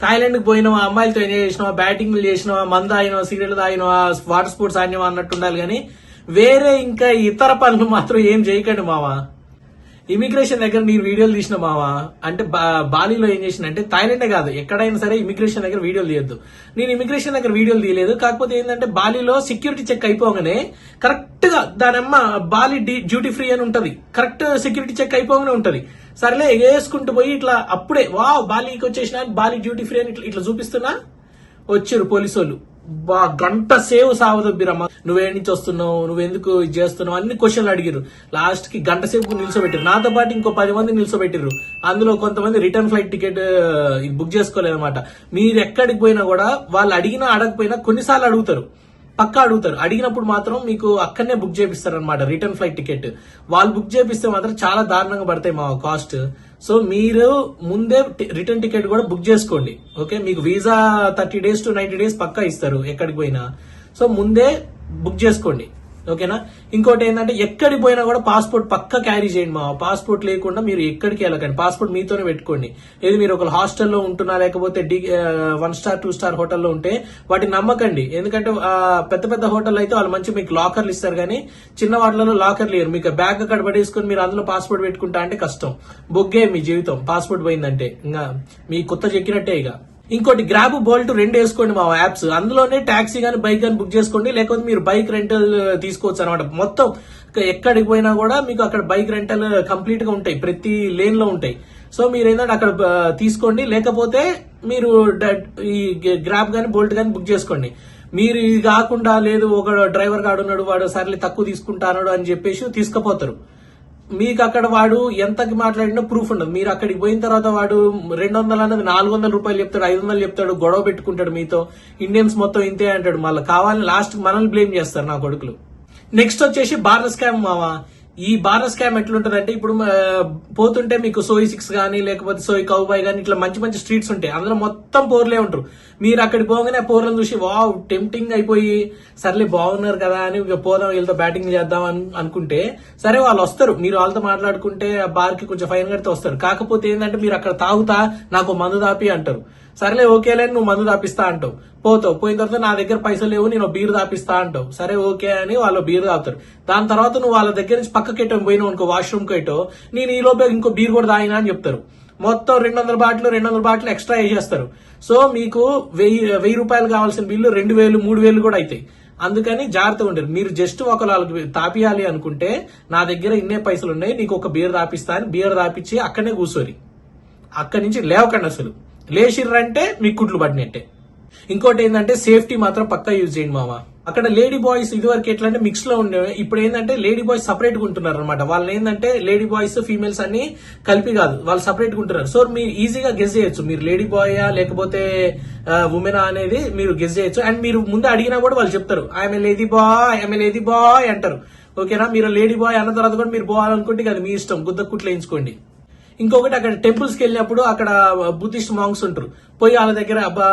థాయిలాండ్కి పోయినావా అమ్మాయిలతో ఎంజాయ్ చేసినావా బ్యాటింగ్ చేసినావా మంద అయినవా సిగరెట్ తాగినవా వాటర్ స్పోర్ట్స్ ఆడినవా అన్నట్టు ఉండాలి కానీ వేరే ఇంకా ఇతర పనులు మాత్రం ఏం చేయకండి మావా. ఇమిగ్రేషన్ దగ్గర మీరు వీడియోలు తీసిన మావా? అంటే బా- బాలీలో ఏం చేసిన అంటే థాయిలాండే కాదు ఎక్కడైనా సరే ఇమిగ్రేషన్ దగ్గర వీడియోలు తీయద్దు. నేను ఇమిగ్రేషన్ దగ్గర వీడియోలు తీయలేదు కాకపోతే ఏంటంటే బాలీలో సెక్యూరిటీ చెక్ అయిపోగానే కరెక్ట్గా దానమ్మ బాలి డ్యూటీ ఫ్రీ అని ఉంటది. కరెక్ట్ సెక్యూరిటీ చెక్ అయిపోగానే ఉంటది. సరేలే వేసుకుంటూ పోయి ఇట్లా అప్పుడే వా బాలీకి వచ్చేసిన బాలి డ్యూటీ ఫ్రీ అని ఇట్లా ఇట్లా చూపిస్తున్నా? వచ్చారు పోలీసు వాళ్ళు బా గంట సేవ్ సావదబ్బిరమ్మ నువ్వేం నుంచి వస్తున్నావు? నువ్వెందుకు ఇది చేస్తున్నావు? అన్ని క్వశ్చన్లు అడిగారు లాస్ట్కి గంట సేపు నిల్చోబెట్టారు నాతో పాటు ఇంకో పది మంది నిల్చోబెట్టారు అందులో కొంతమంది రిటర్న్ ఫ్లైట్ టికెట్ బుక్ చేసుకోలేదన్నమాట. మీరు ఎక్కడికి పోయినా కూడా వాళ్ళు అడిగినా అడగపోయినా కొన్నిసార్లు అడుగుతారు. పక్కా అడుగుతారు. అడిగినప్పుడు మాత్రం మీకు అక్కడనే బుక్ చేపిస్తారు అనమాట రిటర్న్ ఫ్లైట్ టికెట్. వాళ్ళు బుక్ చేపిస్తే మాత్రం చాలా దారుణంగా పడతాయి మా కాస్ట్. సో మీరు ముందే రిటర్న్ టికెట్ కూడా బుక్ చేసుకోండి. ఓకే? మీకు visa thirty days to ninety days పక్కా ఇస్తారు ఎక్కడికి పోయినా. సో ముందే బుక్ చేసుకోండి. ఓకేనా? ఇంకోటి ఏంటంటే ఎక్కడికి పోయినా కూడా పాస్పోర్ట్ పక్క క్యారీ చేయండి మా పాస్పోర్ట్ లేకుండా మీరు ఎక్కడికి వెళ్ళకండి. పాస్పోర్ట్ మీతోనే పెట్టుకోండి. ఏది మీరు ఒక హాస్టల్లో ఉంటున్నా లేకపోతే the one star two star హోటల్లో ఉంటే వాటిని నమ్మకండి. ఎందుకంటే పెద్ద పెద్ద హోటల్ అయితే వాళ్ళు మంచి మీకు లాకర్లు ఇస్తారు కానీ చిన్న వాటిలలో లాకర్ లేరు. మీకు బ్యాగ్ అక్కడ పడేసుకొని మీరు అందులో పాస్పోర్ట్ పెట్టుకుంటా అంటే కష్టం. బొగ్గే మీ జీవితం. పాస్పోర్ట్ పోయిందంటే. ఇంకా మీ కొత్త చెక్కినట్టే ఇక. ఇంకోటి గ్రాబ్ బోల్ట్ రెండు వేసుకోండి మా యాప్స్ అందులోనే ట్యాక్సీ కానీ బైక్ కానీ బుక్ చేసుకోండి. లేకపోతే మీరు బైక్ రెంటల్ uh, తీసుకోవచ్చు అనమాట మొత్తం ఎక్కడికి పోయినా కూడా మీకు అక్కడ బైక్ రెంటల్ కంప్లీట్గా ఉంటాయి. ప్రతి లేన్లో ఉంటాయి. సో మీరు ఏంటంటే అక్కడ uh, తీసుకోండి. లేకపోతే మీరు డ- ఈ గ్రాబ్ కానీ బోల్ట్ కానీ బుక్ చేసుకోండి. మీరు ఇది కాకుండా లేదు ఒక డ్రైవర్ కాడున్నాడు వాడు సర్లే తక్కువ తీసుకుంటాడు అని చెప్పేసి తీసుకుపోతారు. మీకు అక్కడ వాడు ఎంతకి మాట్లాడినా ప్రూఫ్ ఉండదు. మీరు అక్కడికి పోయిన తర్వాత వాడు రెండు వందలు అన్నది నాలుగు వందల రూపాయలు చెప్తాడు ఐదు వందలు చెప్తాడు గొడవ పెట్టుకుంటాడు మీతో. ఇండియన్స్ మొత్తం ఇంతే అంటాడు మళ్ళీ. కావాలని లాస్ట్ మనల్ని బ్లేమ్ చేస్తారు నా కొడుకులు. నెక్స్ట్ వచ్చేసి బార్ల స్కామ్ మావా. ఈ బారస్ స్కామ్ ఎట్లుంటదంటే ఇప్పుడు పోతుంటే మీకు సోయి సిక్స్ కానీ లేకపోతే సోయి కౌబాయ్ కానీ ఇట్లా మంచి మంచి స్ట్రీట్స్ ఉంటాయి. అందులో మొత్తం పోర్లే ఉంటారు. మీరు అక్కడికి పోగానే పోర్లను చూసి వావ్ టెంప్టింగ్ అయిపోయి సర్లే బాగున్నారు కదా అని ఇక పోదాం వీళ్ళతో బ్యాటింగ్ చేద్దాం అని అనుకుంటే సరే వాళ్ళు వస్తారు. మీరు వాళ్ళతో మాట్లాడుకుంటే బార్కి కొంచెం ఫైన్ కడితే వస్తారు. కాకపోతే ఏంటంటే మీరు అక్కడ తాగుతా నాకు మందు దాపి అంటారు. సరేలే ఓకేలే నువ్వు మందు దాపిస్తా అంటావు. పోతావు. పోయిన తర్వాత నా దగ్గర పైసలు లేవు నేను బీర్ దాపిస్తా అంటావు. సరే ఓకే అని వాళ్ళు బీర్ తాగుతారు. దాని తర్వాత నువ్వు వాళ్ళ దగ్గర నుంచి పక్కకి ఎట్టం పోయినావు అనుకో వాష్రూమ్ కైటో నేను ఈ లోపల ఇంకో బీర్ కూడా తాగినా అని చెప్తారు. మొత్తం రెండు వందల బాటిల్ రెండు వందల బాటిల్ ఎక్స్ట్రా వేసేస్తారు. సో మీకు వెయ్యి వెయ్యి రూపాయలు కావాల్సిన బిల్లు రెండు వేలు మూడు వేలు కూడా అవుతాయి. అందుకని జాగ్రత్తగా ఉండరు మీరు జస్ట్ ఒక వాళ్ళకి తాపియాలి అనుకుంటే నా దగ్గర ఇన్నే పైసలు ఉన్నాయి నీకు ఒక బీర్ దాపిస్తా అని బీర్ దాపిచ్చి అక్కడనే కూర్చోరి. అక్కడి నుంచి లేవకండి అసలు. లేచిర్రంటే మీ కుట్లు పడినట్టే. ఇంకోటి ఏంటంటే సేఫ్టీ మాత్రం పక్కా యూజ్ చేయండి మామ. అక్కడ లేడీ బాయ్స్ ఇదివరకు ఎట్లా అంటే మిక్స్లో ఉండే ఇప్పుడు ఏంటంటే లేడీ బాయ్స్ సపరేట్గా ఉంటున్నారు అనమాట వాళ్ళు ఏంటంటే లేడీ బాయ్స్ ఫీమేల్స్ అన్ని కలిపి కాదు వాళ్ళు సపరేట్గా ఉంటున్నారు. సో మీరు ఈజీగా గెస్ చేయొచ్చు. మీరు లేడీ బాయా లేకపోతే ఉమెనా అనేది మీరు గెస్ చేయొచ్చు. అండ్ మీరు ముందు అడిగినా కూడా వాళ్ళు చెప్తారు. ఆమె లేడీ బాయ్ ఆమె లేడీ బాయ్ అంటారు. ఓకేనా? మీరు లేడీ బాయ్ అన్న తర్వాత కూడా మీరు పోవాలనుకుంటే అది మీ ఇష్టం. గుద్ద కుట్లు వేయించుకోండి. ఇంకొకటి అక్కడ టెంపుల్స్కి వెళ్ళినప్పుడు అక్కడ బుద్ధిస్ట్ మాంగ్స్ ఉంటారు. పోయి వాళ్ళ దగ్గర అబ్బా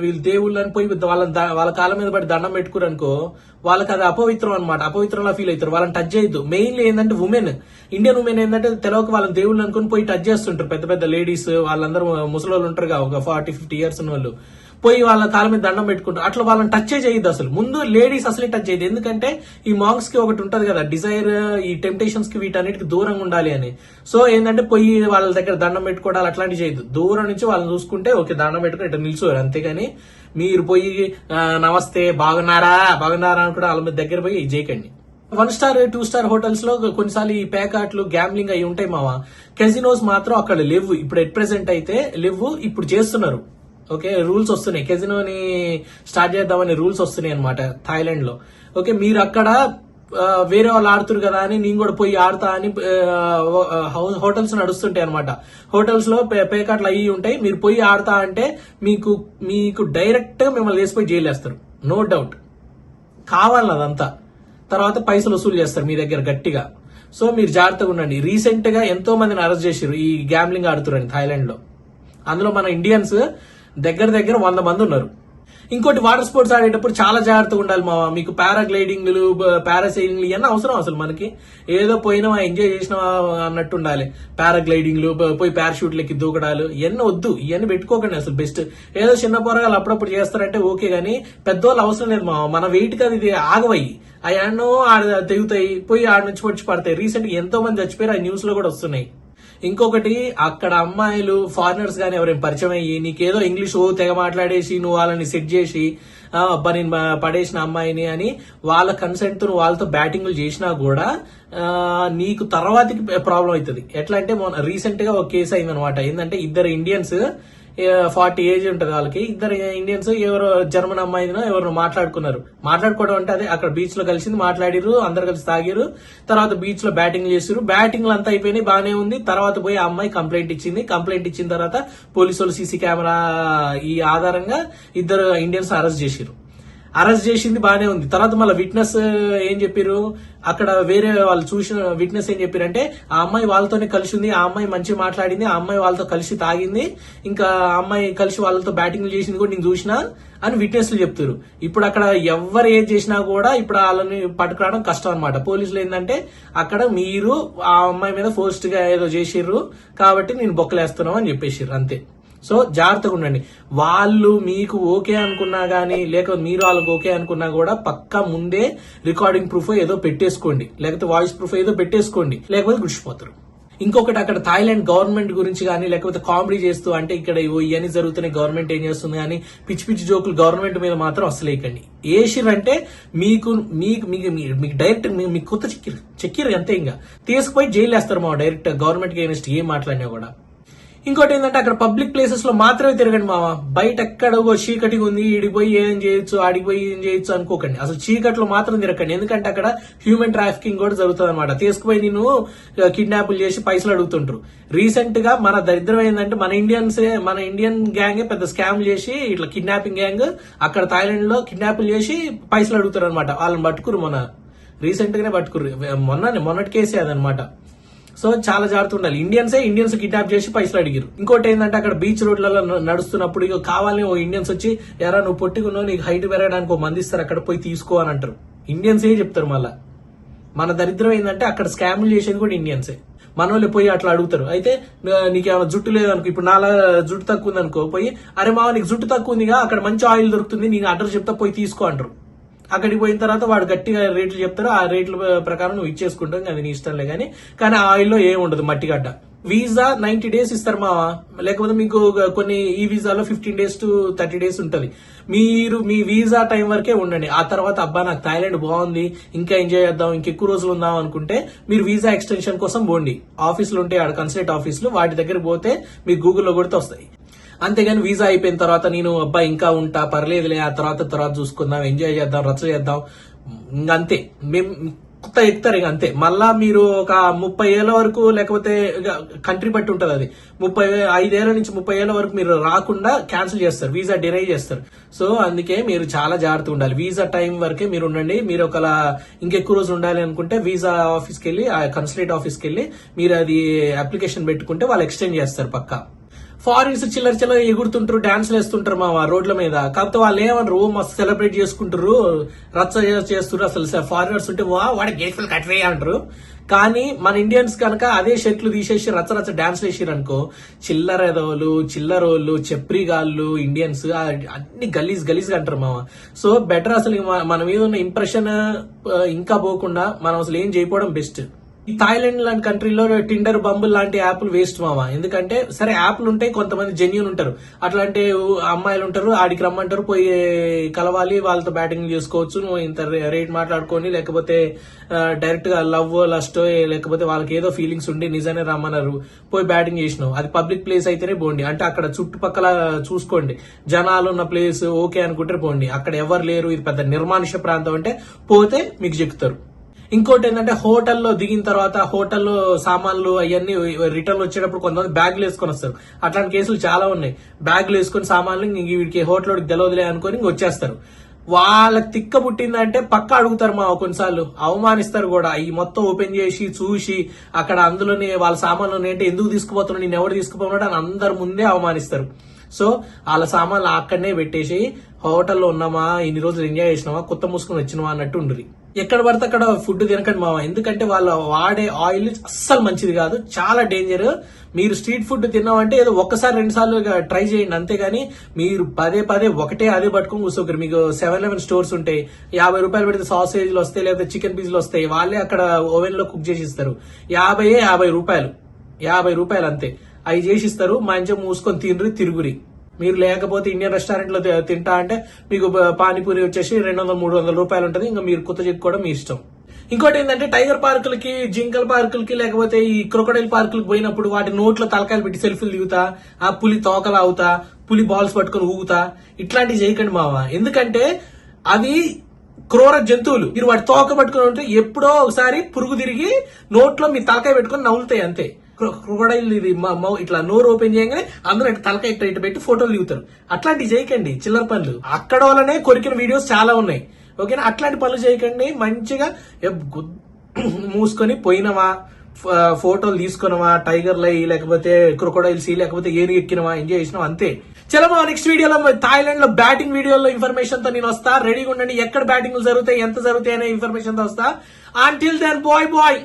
వీళ్ళు దేవుళ్ళు అని పోయి వాళ్ళ వాళ్ళ కాళ్ళ మీద పడి దండం పెట్టుకురు అనుకో వాళ్ళకి అది అపవిత్రం అనమాట అపవిత్రంలా ఫీల్ అవుతారు. వాళ్ళని టచ్ చేయొద్దు. మెయిన్లీ ఏంటంటే ఉమెన్ ఇండియన్ ఉమెన్ ఏంటంటే తెలవక వాళ్ళని దేవుళ్ళు అనుకుని పోయి టచ్ చేస్తుంటారు. పెద్ద పెద్ద లేడీస్ వాళ్ళందరూ ముసలి వాళ్ళు ఉంటారు ఒక ఫార్టీ ఫిఫ్టీ ఇయర్స్ ఉన్న వాళ్ళు పోయి వాళ్ళ కాళ్ళ మీద దండం పెట్టుకుంటారు అట్లా వాళ్ళని టచ్ చేయదు అసలు. ముందు లేడీస్ అసలే టచ్ చేయదు ఎందుకంటే ఈ మాంగ్స్కి ఒకటి ఉంటది కదా డిజైర్ ఈ టెంప్టేషన్స్కి వీటన్నిటికి దూరంగా ఉండాలి అని. సో ఏంటంటే పోయి వాళ్ళ దగ్గర దండం పెట్టుకోవడాలు అట్లాంటివి చేయదు దూరం నుంచి వాళ్ళని చూసుకుంటే ఓకే దండం పెట్టుకుని ఇట్లా నిల్చోరు. అంతేగాని మీరు పోయి నమస్తే బాగున్నారా బాగున్నారా అని కూడా వాళ్ళ మీద దగ్గర పోయి చేయకండి వన్ స్టార్ టూ స్టార్ హోటల్స్లో కొన్నిసార్లు ఈ పేకాట్లు గ్యాంబ్లింగ్ అయి ఉంటాయి మావా. కెజినోస్ మాత్రం అక్కడ లేవు. ఇప్పుడు ఎట్ ప్రెసెంట్ అయితే లేవు. ఇప్పుడు చేస్తున్నారు. ఓకే రూల్స్ వస్తున్నాయి. కెజినోని స్టార్ట్ చేద్దామని రూల్స్ వస్తున్నాయి అనమాట థాయిలాండ్లో ఓకే మీరు అక్కడ వేరే వాళ్ళు ఆడుతురు కదా అని నేను కూడా పోయి ఆడతా అని హౌస్ హోటల్స్ నడుస్తుంటాయి అనమాట హోటల్స్లో పే- పేకాట్లు అయ్యి ఉంటాయి. మీరు పోయి ఆడతా అంటే మీకు మీకు డైరెక్ట్గా మిమ్మల్ని వేసిపోయి జైలు వేస్తారు. No doubt. కావాలి అదంతా. తర్వాత పైసలు వసూలు చేస్తారు మీ దగ్గర గట్టిగా. సో మీరు జాగ్రత్తగా ఉండండి. రీసెంట్గా ఎంతో మందిని అరెస్ట్ చేశారు ఈ గ్యాంబ్లింగ్ ఆడుతురని థాయిలాండ్లో అందులో మన ఇండియన్స్ దగ్గర దగ్గర వంద మంది ఉన్నారు. ఇంకోటి వాటర్ స్పోర్ట్స్ ఆడేటప్పుడు చాలా జాగ్రత్తగా ఉండాలి మా మీకు పారాగ్లైడింగ్లు పారాసైలింగ్లు ఇవన్నీ అవసరం అసలు మనకి. ఏదో పోయినావా ఎంజాయ్ చేసినావా అన్నట్టు ఉండాలి. పారాగ్లైడింగ్లు పోయి పారాషూట్లకి దూకడాలు ఇవన్నీ వద్దు. ఇవన్నీ పెట్టుకోకండి అసలు బెస్ట్. ఏదో చిన్న పోరగాలు అప్పుడప్పుడు చేస్తారంటే ఓకే కానీ పెద్దవాళ్ళు అవసరం లేదు మా మన వెయిట్ కాదు ఇది ఆగవయ్యి. అయ్యాన్నో ఆడ తెగుతాయి పోయి ఆడ నుంచి పొడిచి పడతాయి. రీసెంట్గా ఎంతో మంది చచ్చిపోయారు ఆ న్యూస్లో కూడా వస్తున్నాయి. ఇంకొకటి అక్కడ అమ్మాయిలు ఫారినర్స్ కానీ ఎవరైనా పరిచయం అయ్యి నీకేదో ఇంగ్లీష్ ఓ తెగ మాట్లాడేసి నువ్వు వాళ్ళని సెట్ చేసి అబ్బా నేను పడేసిన అమ్మాయిని అని వాళ్ళ కన్సెంట్తో వాళ్ళతో బ్యాటింగ్లు చేసినా కూడా నీకు తర్వాతకి ప్రాబ్లం అవుతుంది. ఎట్లా అంటే మొన్న రీసెంట్గా ఒక కేసు అయిందనమాట ఏంటంటే ఇద్దరు ఇండియన్స్ ఫార్టీ ఏజ్ ఉంటుంది వాళ్ళకి. ఇద్దరు ఇండియన్స్ ఎవరో జర్మన్ అమ్మాయినో ఎవరు మాట్లాడుకున్నారు. మాట్లాడుకోవడం అంటే అదే అక్కడ బీచ్లో కలిసింది మాట్లాడిరు అందరు కలిసి తాగిరు. తర్వాత బీచ్లో బ్యాటింగ్ చేసిరు. బ్యాటింగ్ అంతా అయిపోయినాయి బాగానే ఉంది. తర్వాత పోయి ఆ అమ్మాయి కంప్లైంట్ ఇచ్చింది. కంప్లైంట్ ఇచ్చిన తర్వాత పోలీసు వాళ్ళు సీసీ కెమెరా ఈ ఆధారంగా ఇద్దరు ఇండియన్స్ అరెస్ట్ చేసిరు. అరెస్ట్ చేసింది బాగానే ఉంది. తర్వాత మళ్ళీ విట్నెస్ ఏం చెప్పారు అక్కడ వేరే వాళ్ళు చూసిన విట్నెస్ ఏం చెప్పారంటే ఆ అమ్మాయి వాళ్ళతోనే కలిసి ఉంది ఆ అమ్మాయి మంచిగా మాట్లాడింది ఆ అమ్మాయి వాళ్ళతో కలిసి తాగింది ఇంకా ఆ అమ్మాయి కలిసి వాళ్ళతో బ్యాటింగ్ చేసింది కూడా నేను చూసిన అని విట్నెస్లు చెప్తారు ఇప్పుడు అక్కడ ఎవరు ఏది చేసినా కూడా ఇప్పుడు వాళ్ళని పట్టుకురావడం కష్టం అనమాట పోలీసులు ఏంటంటే అక్కడ మీరు ఆ అమ్మాయి మీద ఫోర్స్డ్గా ఏదో చేసిర్రు కాబట్టి నేను బొక్కలేస్తున్నాం అని చెప్పేసిర్రు అంతే. సో జాగ్రత్తగా ఉండండి. వాళ్ళు మీకు ఓకే అనుకున్నా కానీ లేక మీరు వాళ్ళకి ఓకే అనుకున్నా కూడా పక్కా ముందే రికార్డింగ్ ప్రూఫ్ ఏదో పెట్టేసుకోండి. లేకపోతే వాయిస్ ప్రూఫ్ ఏదో పెట్టేసుకోండి. లేకపోతే గుడిచిపోతారు. ఇంకొకటి అక్కడ థాయిలాండ్ గవర్నమెంట్ గురించి కానీ లేకపోతే కామెడీ చేస్తూ అంటే ఇక్కడ ఇవన్నీ జరుగుతున్నాయి గవర్నమెంట్ ఏం చేస్తుంది కానీ పిచ్చి పిచ్చి జోకులు గవర్నమెంట్ మీద మాత్రం అసలేకండి ఏషిరంటే మీకు మీకు మీకు మీకు డైరెక్ట్ మీకు కొత్త చెక్కిరు చెక్కిరు అంతే ఇంకా. తీసుకుపోయి జైలు వేస్తారు మా డైరెక్ట్ గవర్నమెంట్కి ఏం మాట్లాడినా కూడా. ఇంకోటి ఏంటంటే అక్కడ పబ్లిక్ ప్లేసెస్లో మాత్రమే తిరగండి మామ బయట ఎక్కడ ఓ చీకటిగా ఉంది ఈడిపోయి ఏం చేయొచ్చు ఆడిపోయి ఏం చేయొచ్చు అనుకోకండి. అసలు చీకట్లో మాత్రం తిరగండి ఎందుకంటే అక్కడ హ్యూమన్ ట్రాఫికింగ్ కూడా జరుగుతుంది అనమాట తీసుకుపోయి నేను కిడ్నాపులు చేసి పైసలు అడుగుతుంటారు. రీసెంట్గా మన దరిద్రం ఏంటంటే మన ఇండియన్స్ మన ఇండియన్ గ్యాంగ్ పెద్ద స్కామ్ చేసి ఇట్లా కిడ్నాపింగ్ గ్యాంగ్ అక్కడ థాయిలాండ్లో కిడ్నాపులు చేసి పైసలు అడుగుతారు అనమాట వాళ్ళని పట్టుకురు మొన్న. రీసెంట్ గానే పట్టుకురు మొన్న మొన్నటి కేసే అదనమాట సో చాలా జాగ్రత్త ఉండాలి. ఇండియన్సే ఇండియన్స్ కిడ్నాప్ చేసి పైసలు అడిగారు ఇంకోటి ఏంటంటే అక్కడ బీచ్ రోడ్లలో నడుస్తున్నప్పుడు ఇక కావాలని ఓ ఇండియన్స్ వచ్చి ఎరా నువ్వు పొట్టుకున్నావు నీకు హైట్ పెరగడానికి ఓ మంది ఇస్తారు అక్కడ పోయి తీసుకో అని అంటారు. ఇండియన్స్ ఏ చెప్తారు మళ్ళా. మన దరిద్రం ఏంటంటే అక్కడ స్కామ్లు చేసేది కూడా ఇండియన్సే మన వాళ్ళు పోయి అట్లా అడుగుతారు. అయితే నీకు ఏమైనా జుట్టు లేదనుకో ఇప్పుడు నాలా జుట్టు తక్కువ ఉంది అనుకో పోయి అరే మావ నీకు జుట్టు తక్కువ ఉందిగా అక్కడ మంచి ఆయిల్ దొరుకుతుంది నీకు అడ్రస్ చెప్తా పోయి తీసుకో అంటారు. అక్కడికి పోయిన తర్వాత వాడు గట్టిగా రేట్లు చెప్తారు ఆ రేట్ల ప్రకారం నువ్వు ఇచ్చేసుకుంటావు అది నీ ఇష్టంలే కానీ కానీ ఆయిల్లో ఏం ఉండదు మట్టిగడ్డ వీసా నైన్టీ డేస్ ఇస్తారు మావా? లేకపోతే మీకు కొన్ని ఈ వీసాలో fifteen days to thirty days ఉంటుంది. మీరు మీ వీసా టైం వరకే ఉండండి. ఆ తర్వాత అబ్బా నాకు థాయిలాండ్ బాగుంది ఇంకా ఎంజాయ్ చేద్దాం ఇంకెక్కువ రోజులు ఉందాం అనుకుంటే మీరు వీసా ఎక్స్టెన్షన్ కోసం పోండి. ఆఫీసులు ఉంటాయి ఆడ కన్సలేట్ ఆఫీసులు వాటి దగ్గర పోతే మీకు గూగుల్లో కొడితే వస్తాయి. అంతేగాని వీసా అయిపోయిన తర్వాత నేను అబ్బాయి ఇంకా ఉంటా పర్లేదులే ఆ తర్వాత తర్వాత చూసుకుందాం ఎంజాయ్ చేద్దాం రచ్చ చేద్దాం. ఇంక అంతే. మేము కొత్త ఎక్కుతారు ఇక అంతే. మళ్ళా మీరు ఒక ముప్పై ఏళ్ళ వరకు లేకపోతే కంట్రీ బట్టి ఉంటుంది అది. ముప్పై ఐదేళ్ళ నుంచి ముప్పై ఏళ్ళ వరకు మీరు రాకుండా క్యాన్సిల్ చేస్తారు వీసా డినై చేస్తారు. సో అందుకే మీరు చాలా జాగ్రత్త ఉండాలి. వీసా టైం వరకే మీరు ఉండండి. మీరు ఒక ఇంకెక్కువ రోజులు ఉండాలి అనుకుంటే వీసా ఆఫీస్కి వెళ్ళి ఆ కన్సులేట్ ఆఫీస్కి వెళ్ళి మీరు అది అప్లికేషన్ పెట్టుకుంటే వాళ్ళు ఎక్స్టెండ్ చేస్తారు పక్కా. ఫారిన్స్ చిల్లర చిల్లర ఎగురుతుంటారు డాన్స్ వేస్తుంటారు మా రోడ్ల మీద. కాకపోతే వాళ్ళు ఏమన్నారు మస్తు సెలబ్రేట్ చేసుకుంటారు రచ్చ చేస్తారు అసలు ఫారినర్స్ ఉంటే వా వాడి గేట్లు కట్వే అంటారు. కానీ మన ఇండియన్స్ కనుక అదే షర్ట్లు తీసేసి రచ్చ రచ్చ డాన్స్ వేసిరు అనుకో చిల్లర ఎదవలు చిల్లరోళ్ళు చెప్రిగాళ్ళు ఇండియన్స్ అన్ని గలీజ్ గలీజ్ అంటారు మామ సో బెటర్ అసలు మన- మన మీద ఉన్న ఇంప్రెషన్ ఇంకా పోకుండా మనం అసలు ఏం చేయకపోవడం బెస్ట్. ఈ థాయిలాండ్ లాంటి కంట్రీలో టిండర్ బంబుల్ లాంటి యాప్లు వేస్ట్ మావా? ఎందుకంటే సరే యాప్లు ఉంటాయి కొంతమంది జెన్యున్ ఉంటారు. అట్లాంటి అమ్మాయిలు ఉంటారు ఆడికి రమ్మంటారు పోయి కలవాలి వాళ్ళతో బ్యాటింగ్ చేసుకోవచ్చు నువ్వు ఇంత రే- రేట్ మాట్లాడుకొని లేకపోతే డైరెక్ట్గా లవ్ లస్ట్ లేకపోతే వాళ్ళకి ఏదో ఫీలింగ్స్ ఉండి నిజానే రమ్మన్నారు పోయి బ్యాటింగ్ చేసినావు. అది పబ్లిక్ ప్లేస్ అయితేనే పోండి. అంటే అక్కడ చుట్టుపక్కల చూసుకోండి. జనాలు ఉన్న ప్లేస్ ఓకే అనుకుంటే పోండి. అక్కడ ఎవరు లేరు ఇది పెద్ద నిర్మానుష ప్రాంతం అంటే పోతే మీకు చెప్తారు. ఇంకోటి ఏంటంటే హోటల్లో దిగిన తర్వాత హోటల్లో సామాన్లు అవన్నీ రిటర్న్ వచ్చేటప్పుడు కొంతమంది బ్యాగులు వేసుకొని వస్తారు. అట్లాంటి కేసులు చాలా ఉన్నాయి. బ్యాగులు వేసుకొని సామాన్లు వీడికి హోటల్కి తెలవదులే అనుకొని ఇంక వచ్చేస్తారు. వాళ్ళకి తిక్క పుట్టిందంటే పక్క అడుగుతారు మా కొన్నిసార్లు. అవమానిస్తారు కూడా. ఈ మొత్తం ఓపెన్ చేసి చూసి అక్కడ అందులోనే వాళ్ళ సామాన్లు అంటే ఎందుకు తీసుకుపోతున్నాడు నేను ఎవరు తీసుకుపోతున్నాడు అని అందరు ముందే అవమానిస్తారు. సో వాళ్ళ సామాన్లు అక్కడనే పెట్టేసి హోటల్లో ఉన్నామా? ఇన్ని రోజులు ఎంజాయ్ చేసినామా? కొత్త మూసుకొని వచ్చినామా? అన్నట్టు ఉండరు ఎక్కడ పడితే అక్కడ ఫుడ్ తినకండి మామ. ఎందుకంటే వాళ్ళ వాడే ఆయిల్ అస్సలు మంచిది కాదు. చాలా డేంజర్ మీరు స్ట్రీట్ ఫుడ్ తిన్నామంటే ఏదో ఒక్కసారి రెండు సార్లు ట్రై చేయండి. అంతేగాని మీరు పదే పదే ఒకటే అదే పట్టుకొని కూర్చోకరు మీకు సెవెన్ లెవెన్ స్టోర్స్ ఉంటాయి. యాభై రూపాయలు పెడితే సాసేజ్లు వస్తాయి లేకపోతే చికెన్ పీస్లు వస్తాయి. వాళ్ళే అక్కడ ఓవెన్లో కుక్ చేసి ఇస్తారు. యాభై యాభై రూపాయలు. యాభై రూపాయలు అంతే. అవి చేసిస్తారు మంచిగా మూసుకొని తినరు తిరుగురి. మీరు లేకపోతే ఇండియన్ రెస్టారెంట్లో తింటా అంటే మీకు పానీపూరి వచ్చేసి రెండు వందల మూడు వందల రూపాయలు ఉంటుంది. ఇంకా మీరు కుత్త చెప్పుకోవడం మీ ఇష్టం. ఇంకోటి ఏంటంటే టైగర్ పార్కులకి జింకల్ పార్కులకి లేకపోతే ఈ క్రొకడైల్ పార్కులకి పోయినప్పుడు వాటి నోట్లో తలకాయలు పెట్టి సెల్ఫీలు దిగుతా ఆ పులి తోకలు అవుతా పులి బాల్స్ పట్టుకొని ఊగుతా ఇట్లాంటివి చేయకండి మావ. ఎందుకంటే అవి క్రూర జంతువులు. మీరు వాటి తోక పట్టుకుని ఉంటే ఎప్పుడో ఒకసారి పురుగు తిరిగి నోట్లో మీ తలకాయ పెట్టుకుని నవ్వులుతాయి అంతే. క్రొకడైల్ ఇది ఇట్లా నోరు ఓపెన్ చేయగానే అందరూ ఇట్లా తలకాయ ఇట్లా ఇటు పెట్టి ఫోటోలు దిగుతారు. అట్లాంటివి చేయకండి చిల్లర పనులు. అక్కడ వల్లనే కొరికిన వీడియోస్ చాలా ఉన్నాయి. ఓకేనా? అట్లాంటి పనులు చేయకండి. మంచిగా మూసుకొని పోయినవా? ఫోటోలు తీసుకున్నావా టైగర్ లై లేకపోతే క్రొకడైల్స్ లేకపోతే ఏను ఎక్కినవా? ఎంజాయ్ చేసినావా? అంతే. చలమా నెక్స్ట్ వీడియోలో థాయిలాండ్లో బ్యాటింగ్ వీడియోలో ఇన్ఫర్మేషన్తో నేను వస్తా. రెడీగా ఉండండి. ఎక్కడ బ్యాటింగ్లు జరుగుతాయి? ఎంత జరుగుతాయి అనే ఇన్ఫర్మేషన్తో వస్తా. Until then bye bye